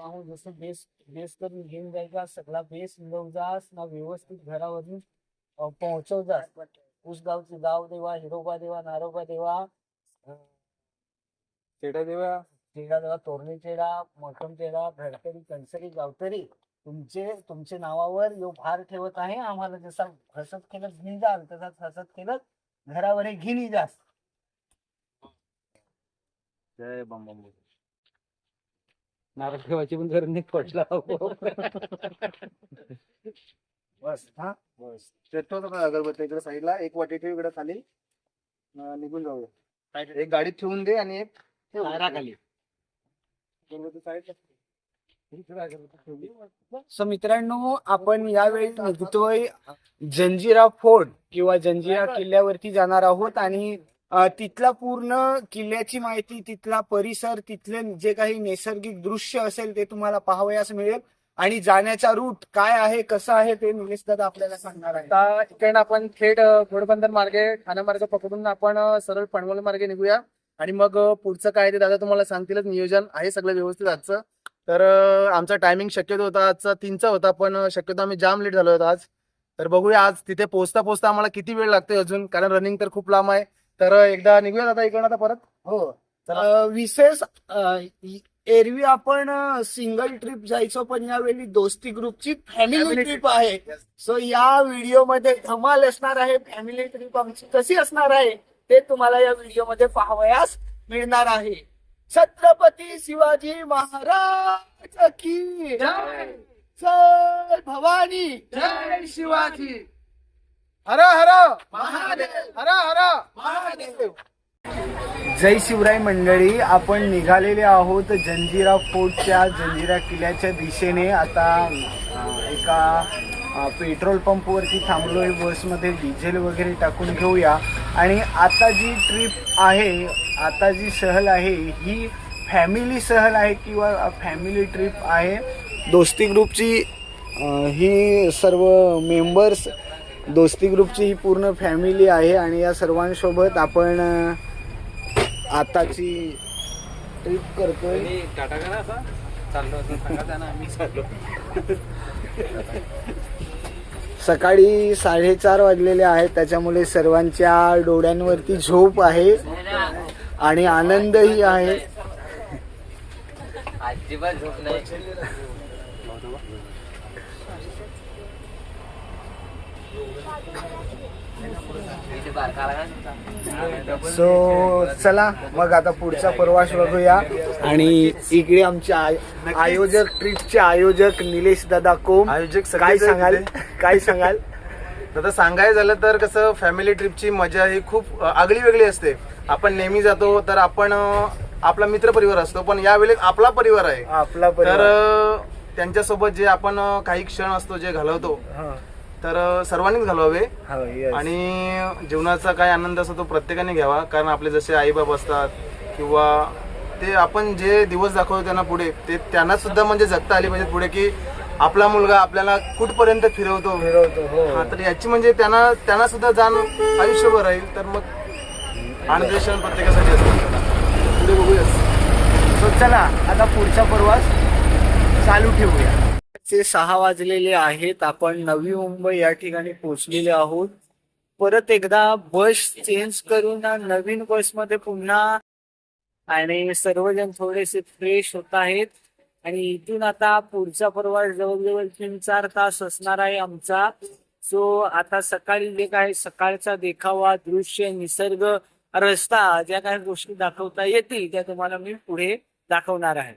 पाहून जसं base base करून घेऊन जायचा सगळा बेस मिळवजास ना व्यवस्थित घरावरून पोहोचवजास उसगावची गाव देवा हिरोबा देवा नारोबा देवा चेडा देवा. चेडा देवा तोरणी चेडा मोठम चेडा भडकरी कणसरी गावतरी तुमचे तुमच्या नावावर यो भार ठेवत आहे. आम्हाला जसा हसत खेळत घेऊन जाल तसाच हसत खेळत घरावर घेणी जास जय बोल. नारळ ठेवायची पण गरज नाही पडला बस हा. बस ठेवतो का अगरबत्ती इकडे साईडला. एक वाटी ठेव इकडे खाली. अं, निघून जाऊया. एक गाडीत ठेवून दे आणि एक ठेव. खाली. अगरबत्ती साईडला इकडे अगरबत्ती ठेवली. सो मित्रांनो आपण यावेळी निघतोय जंजिरा फोर्ट किंवा जंजिरा किल्ल्यावरती जाणार आहोत आणि तिथला पूर्ण किल्ल्याची माहिती तिथला परिसर तिथले जे काही नैसर्गिक दृश्य असेल ते तुम्हाला पाहावयास मिळेल. आणि जाण्याचा रूट काय आहे कसं आहे ते निलेश दादा आपल्याला सांगणार आहे आता इकडे आपण थेट घोडबंदर मार्गे ठाणे मार्ग पकडून आपण सरळ पणवल मार्गे निघूया. आणि मग पुढचं काय ते दादा तुम्हाला सांगतीलच. नियोजन आहे सगळं व्यवस्थित आजचं. तर आमचा टायमिंग शक्यतो होता आजचा तीनचा होता पण शक्यतो आम्ही जाम लेट झालो होतो आज. तर बघूया आज तिथे पोहोचता पोहोचता आम्हाला किती वेळ लागतोय अजून? कारण रनिंग तर खूप लांब आहे. तर एकदा निघूया आता इकडनं आता परत. हो. अ, विशेष अ, इ- एरवी आपण सिंगल ट्रिप जायचो पण यावेळी दोस्ती ग्रुपची फॅमिली Family ट्रिप आहे. सो या व्हिडिओमध्ये धमाल असणार आहे. फॅमिली ट्रिप आमची कशी असणार आहे ते तुम्हाला या व्हिडिओमध्ये पाहावयास मिळणार आहे. छत्रपती शिवाजी महाराज की जय. भवानी. जय शिवाजी. हर हर! महादेव! हर हर! महादेव! जय शिवराय मंडळी आपण निघालेले आहोत जंजिरा फोर्टच्या जंजिरा किल्ल्याच्या दिशेने. आता एका पेट्रोल पंपवरती थांबलोय बसमध्ये डिझेल वगैरे टाकून घेऊया. आणि आता जी ट्रिप आहे आता जी सहल आहे ही फॅमिली सहल आहे किंवा फॅमिली ट्रिप आहे? दोस्ती ग्रुपची ही सर्व मेंबर्स दोस्ती ग्रुपची ही पूर्ण फॅमिली आहे आणि या सर्वांसोबत आपण आताची ट्रिप करतोय. टाटा सकाळी साडेचार वाजलेले आहेत त्याच्यामुळे सर्वांच्या डोळ्यांवरती झोप आहे आणि आनंदही आहे अजिबात झोप नाही इथे बारका आला का? सो चला मग आता पुढचा प्रवास बघूया. आणि इकडे आमचे आय- आयोजक ट्रिपचे आयोजक निलेश दादा कोम. आयोजक काय सांगाल. काय सांगाल? आता सांगायचं झालं तर कसं फॅमिली ट्रिपची मजा ही खूप आगळी वेगळी असते. आपण नेहमी जातो तर आपण अ, आपला मित्र परिवार असतो पण यावेळी आपला परिवार आहे. आपला तर परिवार अ, त्यांच्यासोबत जे आपण अ, काही क्षण असतो जे घालवतो हा. तर सर्वांनीच घालवावे. हो, yes. आणि जीवनाचा काय आनंद असतो तो प्रत्येकाने घ्यावा. कारण आपले जसे आईबाप असतात किंवा ते आपण जे दिवस दाखवतो त्यांना पुढे ते त्यांना सुद्धा म्हणजे जगता आली पाहिजे पुढे की आपला मुलगा आपल्याला कुठपर्यंत फिरवतो. फिरवतो हो. हा तर याची म्हणजे त्यांना त्यांना सुद्धा जाण आयुष्यभर राहील. तर मग आनंद क्षण प्रत्येकासाठी असतो. पुढे बघूया So, चला आता पुढचा प्रवास चालू ठेवूया. चे सहा वाजलेले आहेत. आपण नवी मुंबई या ठिकाणी पोहोचलेले आहोत. परत एकदा बस चेंज करून नवीन बसमध्ये पुन्हा आणि सर्वजण थोडेसे फ्रेश होत आहेत. आणि इथून आता पुढचा प्रवास जवळजवळ तीन चार तास असणार आहे आमचा. सो आता सकाळी जे काय सकाळचा देखावा दृश्य निसर्ग रस्ता ज्या काही गोष्टी दाखवता येतील त्या तुम्हाला मी पुढे दाखवणार आहे.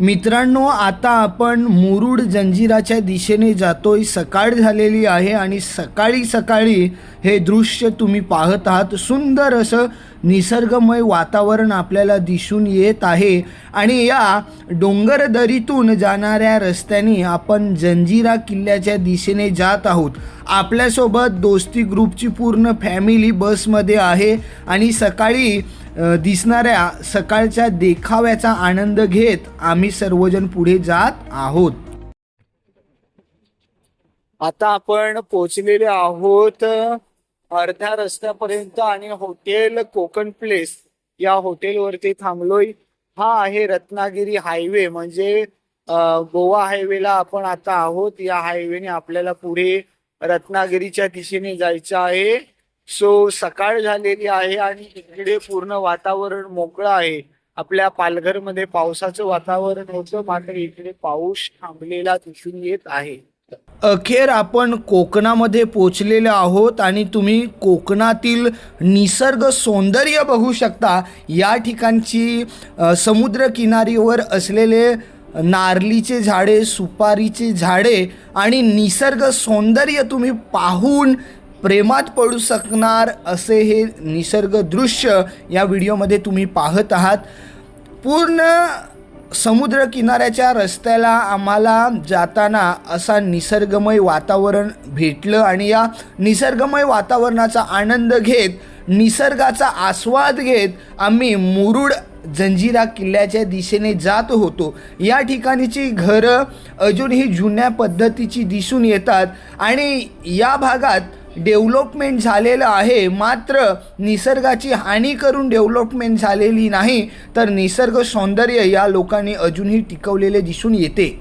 मित्रांनो आता आपण मुरुड जंजिराच्या दिशेने जातोय. सकाळ झालेली आहे आणि सकाळी सकाळी हे दृश्य तुम्ही पाहत आहात. सुंदर असं निसर्गमय वातावरण आपल्याला दिसून येत आहे. आणि या डोंगर दरीतून जाणाऱ्या रस्त्याने आपण जंजिरा किल्ल्याच्या दिशेने जात आहोत. आपल्यासोबत दोस्ती ग्रुपची पूर्ण फॅमिली बसमध्ये आहे. आणि सकाळी दिसणाऱ्या सकाळच्या देखाव्याचा आनंद घेत आम्ही सर्वजण पुढे जात आहोत. आता आपण पोहोचलेले आहोत अर्ध्या रस्त्यापर्यंत आणि हॉटेल कोकण प्लेस. या हॉटेलवरती थांबलोय. हा आहे रत्नागिरी हायवे म्हणजे गोवा हायवेला आपण आता आहोत. या हायवेने आपल्याला पुढे रत्नागिरीच्या दिशेने जायचं आहे. सो सकाळ झालेली आहे आणि इकडे पूर्ण वातावरण मोकळं आहे. आपल्या पालघरमध्ये पावसाचं वातावरण होतं मात्र इकडे पाऊस थांबलेला दिसून येत आहे. अखेर आपण कोकणामध्ये पोचलेलो आहोत आणि तुम्ही कोकणातील निसर्ग सौंदर्य बघू शकता. या ठिकाणची समुद्रकिनारीवर असलेले नारलीचे झाडे सुपारीचे झाडे आणि निसर्ग सौंदर्य तुम्ही पाहून प्रेमात पडू शकणार असे हे निसर्ग दृश्य या व्हिडिओमध्ये तुम्ही पाहत आहात. पूर्ण समुद्र किनाऱ्याच्या रस्त्याला आम्हाला जाताना असा निसर्गमय वातावरण भेटलं आणि या निसर्गमय वातावरणाचा आनंद घेत निसर्गाचा आस्वाद घेत आम्ही मुरुड जंजिरा किल्ल्याच्या दिशेने जात होतो. या ठिकाणीची घरं अजूनही जुन्या पद्धतीची दिसून येतात आणि या भागात डेव्हलपमेंट झालेलं आहे. मात्र निसर्गाची हानी करून डेव्हलपमेंट झालेली नाही तर निसर्ग सौंदर्य या लोकांनी अजूनही टिकवलेले दिसून येते.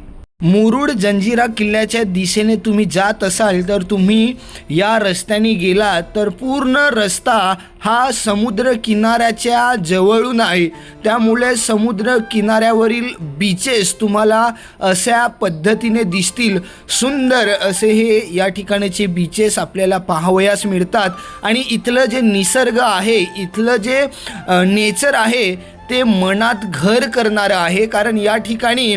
मुरुड जंजिरा किल्ल्याच्या दिशेने तुम्ही जात असाल तर तुम्ही या रस्त्याने गेलात तर पूर्ण रस्ता हा समुद्र किनाऱ्याच्या जवळून आहे. त्यामुळे समुद्र किनाऱ्यावरील बीचेस तुम्हाला अशा पद्धतीने दिसतील. सुंदर असे हे या ठिकाणचे बीचेस आपल्याला पाहावयास मिळतात. आणि इथलं जे निसर्ग आहे इथलं जे नेचर आहे ते मनात घर करणारं आहे. कारण या ठिकाणी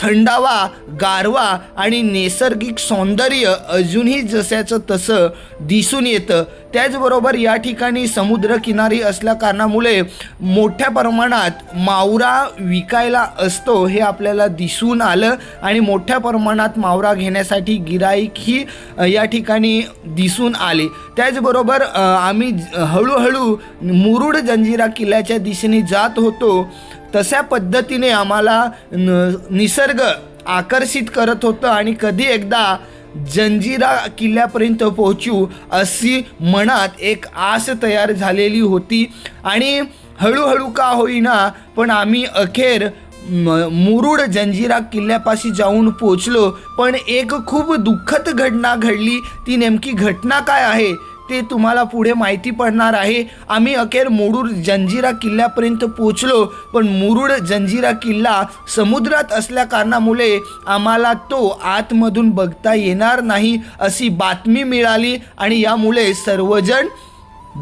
थंडावा गारवा आणि नैसर्गिक सौंदर्य अजूनही जशाचं तसं दिसून येतं. त्याचबरोबर या ठिकाणी समुद्रकिनारी असल्या कारणामुळे मोठ्या प्रमाणात मावरा विकायला असतो हे आपल्याला दिसून आलं. आणि मोठ्या प्रमाणात मावरा घेण्यासाठी गिराईक ही या ठिकाणी दिसून आले. त्याचबरोबर आम्ही हळूहळू मुरुड जंजिरा किल्ल्याच्या दिशेने जात होतो. तशा पद्धतीने आम्हाला न निसर्ग आकर्षित करत होतं. आणि कधी एकदा जंजिरा किल्ल्यापर्यंत पोहोचू अशी मनात एक आस तयार झालेली होती. आणि हळूहळू का होईना पण आम्ही अखेर म- मुरुड जंजिरा किल्ल्यापाशी जाऊन पोचलो पण एक खूप दुःखद घटना घडली. ती नेमकी घटना काय आहे? ते तुम्हाला पुढे माहिती पडणार आहे. आम्ही अखेर मुरुड जंजिरा किल्ल्यापर्यंत पोचलो पण मुरुड जंजिरा किल्ला समुद्रात असल्या कारणामुळे आम्हाला तो आतमधून बघता येणार नाही अशी बातमी मिळाली आणि यामुळे सर्वजण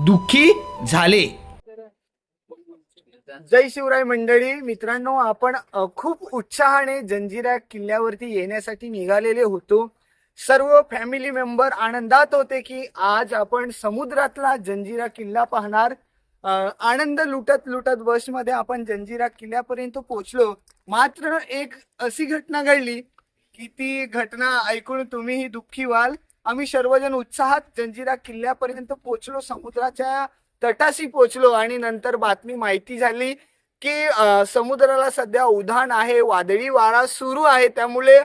दुःखी झाले. जय शिवराय मंडळी मित्रांनो आपण खूप उत्साहाने जंजिरा किल्ल्यावरती येण्यासाठी निघालेले होतो. सर्व फॅमिली मेंबर आनंदात होते की आज आपण समुद्रातला जंजिरा किल्ला पाहणार. आनंद लुटत लुटत बसमध्ये आपण जंजिरा किल्ल्यापर्यंत पोहोचलो. मात्र एक अशी घटना घडली की ती घटना ऐकून तुम्हीही दुःखी व्हाल. आम्ही सर्वजण उत्साहात जंजिरा किल्ल्यापर्यंत पोहोचलो समुद्राच्या तटाशी पोहोचलो आणि नंतर बातमी माहिती झाली. की समुद्राला सध्या उधाण आहे वादळी वारा सुरू आहे त्यामुळे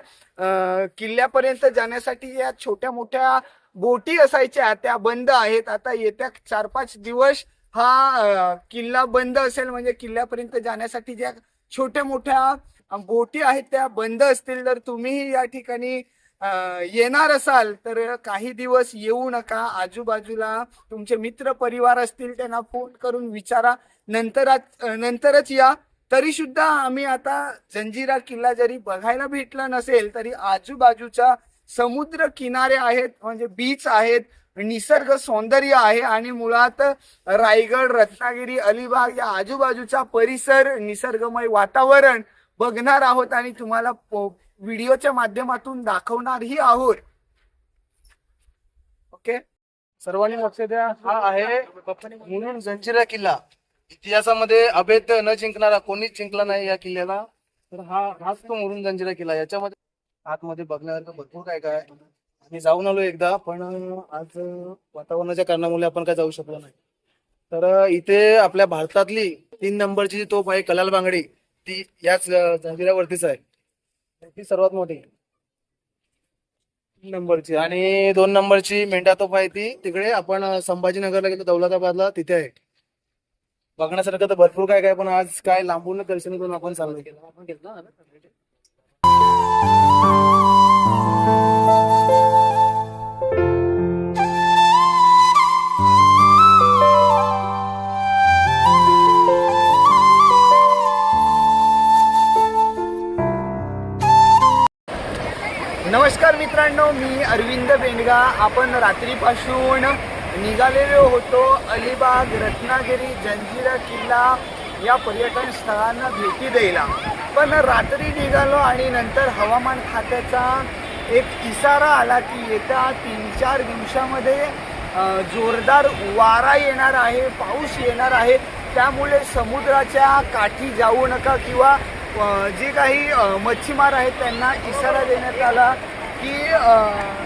किल्ल्यापर्यंत जाण्यासाठी या छोट्या मोठ्या बोटी असायच्या त्या बंद आहेत. आता येत्या चार पाच दिवस हा किल्ला बंद असेल म्हणजे किल्ल्यापर्यंत जाण्यासाठी ज्या छोट्या मोठ्या बोटी आहेत त्या बंद असतील. तर तुम्हीही या ठिकाणी येणार असाल तर काही दिवस येऊ नका. आजूबाजूला तुमचे मित्र परिवार असतील त्यांना फोन करून विचारा. नंतरच नंतरच या. तरी सुद्धा आम्ही आता जंजिरा किल्ला जरी बघायला भेटला नसेल तरी आजूबाजूच्या समुद्र किनारे आहेत म्हणजे बीच आहेत निसर्ग सौंदर्य आहे आणि मुळात रायगड रत्नागिरी अलिबाग या आजूबाजूचा परिसर निसर्गमय वातावरण बघणार आहोत आणि तुम्हाला पो- व्हिडिओच्या माध्यमातून दाखवणारही आहोत. ओके सर्वांनी लक्ष द्या. हा आहे म्हणून जंजिरा किल्ला. इतिहासामध्ये अभेद न जिंकणारा कोणीच जिंकला नाही या किल्ल्याला. तर हा हाच तो मुरुम जंजिरा किल्ला. याच्यामध्ये आतमध्ये बघण्यासारखं भरपूर काय काय आम्ही जाऊन आलो एकदा पण आज वातावरणाच्या कारणामुळे आपण काय जाऊ शकलो नाही. तर इथे आपल्या भारतातली तीन नंबरची जी तोफ आहे कलाल बांगडी ती याच जंजिरावरतीच आहे. ती सर्वात मोठी. तीन नंबरची. आणि दोन नंबरची मेंढा तोफ आहे ती. तिकडे आपण संभाजीनगरला गेलो दौलताबादला. तिथे आहे. बघण्यासारखं तर भरपूर काय काय पण आज काय लांबून दर्शन करून आपण चाललो आपण गेलो नमस्कार मित्रांनो मी अरविंद बेंडगा. आपण रात्रीपासून निघालेलो होतो अलिबाग रत्नागिरी जंजिरा किल्ला या पर्यटन स्थळांना भेटी द्यायला. पण रात्री निघालो आणि नंतर हवामान खात्याचा एक इशारा आला की येत्या तीन चार दिवसामध्ये जोरदार वारा येणार आहे पाऊस येणार आहे. त्यामुळे समुद्राच्या काठी जाऊ नका किंवा जे काही मच्छीमार आहेत त्यांना इशारा देण्यात आला की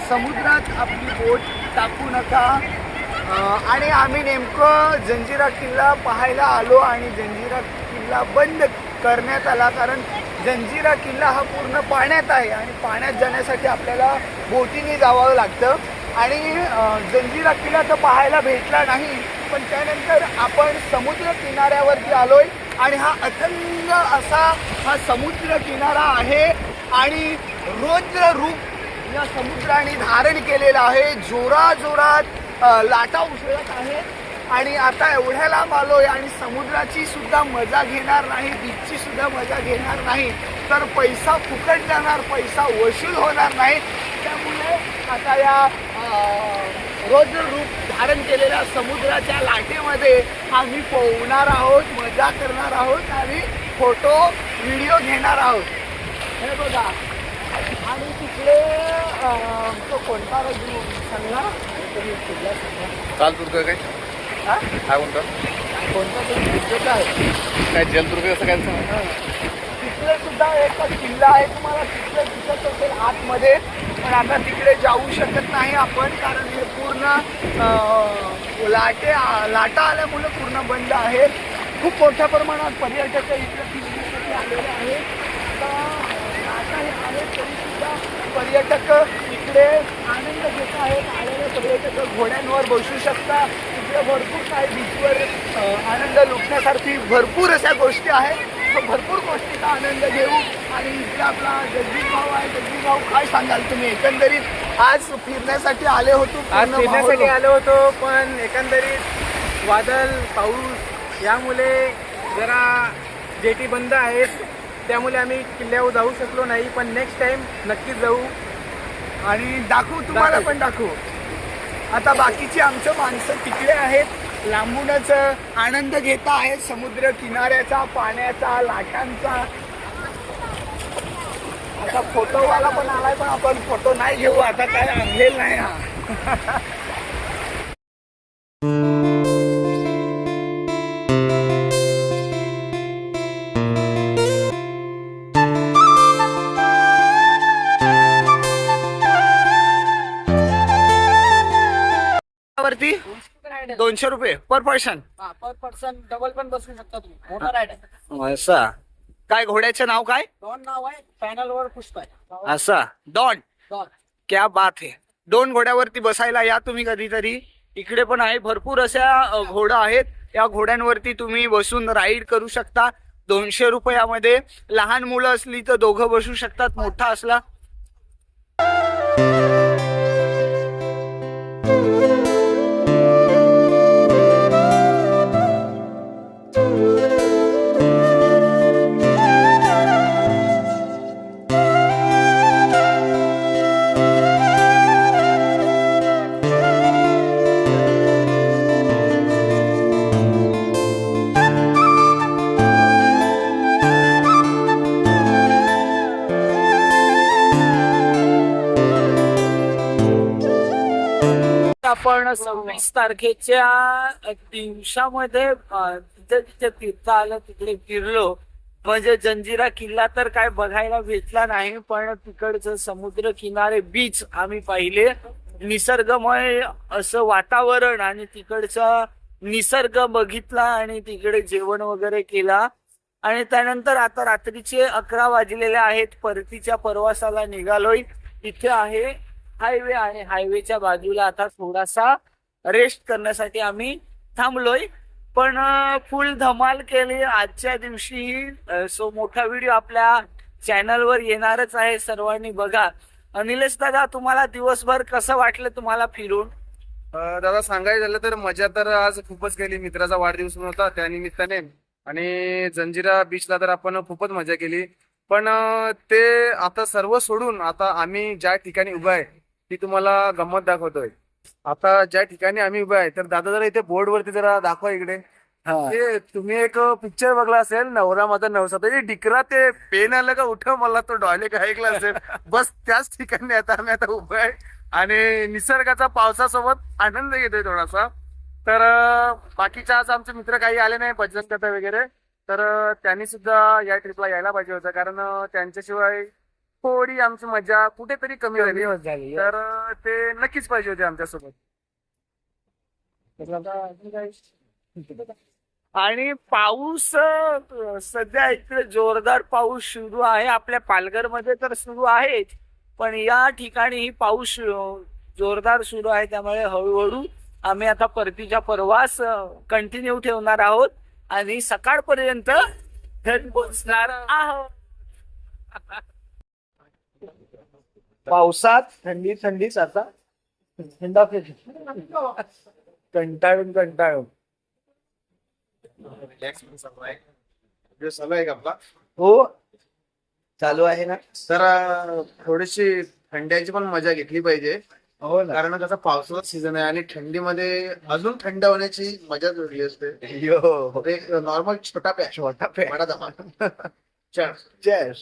समुद्रात आपली बोट टाकू नका. आणि आम्ही नेमकं जंजिरा किल्ला पाहायला आलो आणि जंजिरा किल्ला बंद करण्यात आला. कारण जंजिरा किल्ला हा पूर्ण पाण्यात आहे आणि पाण्यात जाण्यासाठी आपल्याला बोटीने जावं लागतं. आणि जंजिरा किल्ला तर पाहायला भेटला नाही पण त्यानंतर आपण समुद्र किनाऱ्यावरती आलोय. आणि हा अथंग असा हा समुद्र किनारा आहे आणि रौद्र रूप या समुद्राने धारण केलेलं आहे. जोराजोरात लाटा उसळत आहेत. आणि आता एवढ्या लांब आहे आणि समुद्राची सुद्धा मजा घेणार नाही बीचची सुद्धा मजा घेणार नाही. तर पैसा फुकट जाणार पैसा वसूल होणार नाही. त्यामुळे आता या रोज रूप धारण केलेल्या समुद्राच्या लाटेमध्ये आम्ही पोहणार आहोत मजा करणार आहोत आणि फोटो व्हिडिओ घेणार आहोत. हे बघा आणि तिकडे तो कोणता रजू सांगला तुम्ही कुठला सांगा काल दुर्ग काय? हा? काय म्हणतो कोणता तरी दुर्ग आहे काय जलदुर्ग कसं काय? हा. तिकडे सुद्धा एक किल्ला आहे तुम्हाला तिकडे दिसत असेल आतमध्ये. पण आता तिकडे जाऊ शकत नाही आपण कारण हे पूर्ण लाटे लाटा आल्यामुळे पूर्ण बंद आहे. खूप मोठ्या प्रमाणात पर्यटक इकडे फिरण्यासाठी आलेले आहेत. आता लाटा हे आले तरीसुद्धा पर्यटक इकडे आनंद घेत आहेत. आलेले पर्यटक घोड्यांवर बसू शकता इकडे भरपूर काही बीचवर आनंद लुटण्यासारखी भरपूर अशा गोष्टी आहेत. भरपूर गोष्टीचा आनंद घेऊ. आणि इकडे आपला जगदीश भाऊ आहे. जगदीश भाऊ काय सांगाल तुम्ही? एकंदरीत आज फिरण्यासाठी आले होतो आज फिरण्यासाठी आलो होतो पण एकंदरीत वादळ पाऊस यामुळे जरा जेटी बंद आहेत. त्यामुळे आम्ही किल्ल्यावर जाऊ शकलो नाही पण नेक्स्ट टाइम नक्कीच जाऊ. आणि दाखवू तुम्हाला. पण दाखवू. आता बाकीची आमचं माणसं तिकडे आहेत. लांबूनच आनंद घेता आहेत समुद्र किनाऱ्याचा पाण्याचा लाटांचा. आता फोटोवाला पण आलाय पण आपण फोटो नाही घेऊ. आता काय आणलेलं नाही हा. दोनशे रुपये per person. Per person double पण बसू शकता तुम्ही. मोठा राईड आहे. असा. काय घोड्याचं नाव काय? दोन नाव आहे पॅनल वर पुष्प आहे. असा. डॉन. दोन क्या बात आहे दोन घोड्यावरती बसायला या तुम्ही कधीतरी. इकडे पण आहे भरपूर अशा घोडा आहेत. या घोड्यांवरती तुम्ही बसून राईड करू शकता. दोनशे रुपयामध्ये लहान मुलं असली तर दोघं बसू शकतात मोठा असला. आपण सव्वीस तारखेच्या दिवसामध्ये अ, तिथे तिथे आलं तिकडे फिरलो. म्हणजे जंजिरा किल्ला तर काय बघायला भेटला नाही पण तिकडचं समुद्र किनारे बीच आम्ही पाहिले. निसर्गमय असं वातावरण आणि तिकडचा निसर्ग बघितला आणि तिकडे जेवण वगैरे केला. आणि त्यानंतर आता रात्रीचे अकरा वाजलेले आहेत परतीच्या प्रवासाला निघालोय. इथे आहे हायवे आणि हायवेच्या बाजूला आता थोडासा रेस्ट करण्यासाठी आम्ही थांबलोय. पण फुल धमाल केली. आजच्या दिवशी सो मोठा व्हिडिओ आपल्या चॅनलवर येणारच आहे सर्वांनी बघा. अनिलेश दादा तुम्हाला दिवसभर कसं वाटलं तुम्हाला फिरून? दादा सांगायचं झालं तर मजा तर आज खूपच गेली मित्राचा वाढदिवस होता त्या निमित्ताने. आणि जंजिरा बीचला तर आपण खूपच मजा केली. पण ते आता सर्व सोडून आता आम्ही ज्या ठिकाणी उभा आहे ती तुम्हाला गंमत दाखवतोय. आता ज्या ठिकाणी आम्ही उभा आहे तर दादा जरा इथे बोर्ड वरती जरा दाखवा इकडे. ते तुम्ही एक पिक्चर बघला असेल नवरा माझा नवसा ते डिकरा ते पेन आलं का उठव मला तो डॉयलेक ऐकला असेल. बस त्याच ठिकाणी आता आम्ही आता उभं आहे. आणि निसर्गाचा पावसासोबत आनंद घेतोय थोडासा. तर बाकीच्या आज आमचे मित्र काही आले नाही भजन कथा वगैरे. तर त्यांनी सुद्धा या ट्रिपला यायला पाहिजे होतं. कारण त्यांच्याशिवाय थोडी आमची मजा कुठेतरी कमी झाली. झाली तर ते नक्कीच पाहिजे होते आमच्यासोबत? आणि पाऊस सध्या इकडे जोरदार पाऊस सुरू आहे. आपल्या पालघरमध्ये तर सुरू आहे पण या ठिकाणी पाऊस अं, जोरदार सुरू आहे. त्यामुळे हळूहळू आम्ही आता परतीचा प्रवास कंटिन्यू ठेवणार आहोत आणि सकाळपर्यंत घरी पोहोचणार आहोत. पावसात थंडी थंडीच आता थंडा कंटाळून कंटाळून. चालू आहे. का आपला? हो. चालू आहे ना. तर थोडीशी थंड्याची पण मजा घेतली पाहिजे. हो ना. कारण कसं पावसाचा सीझन आहे आणि थंडीमध्ये अजून थंड होण्याची मजा वेगळी असते. यो नॉर्मल छोटा पॅच छोटा पे बडा धमाल Cheers. चेस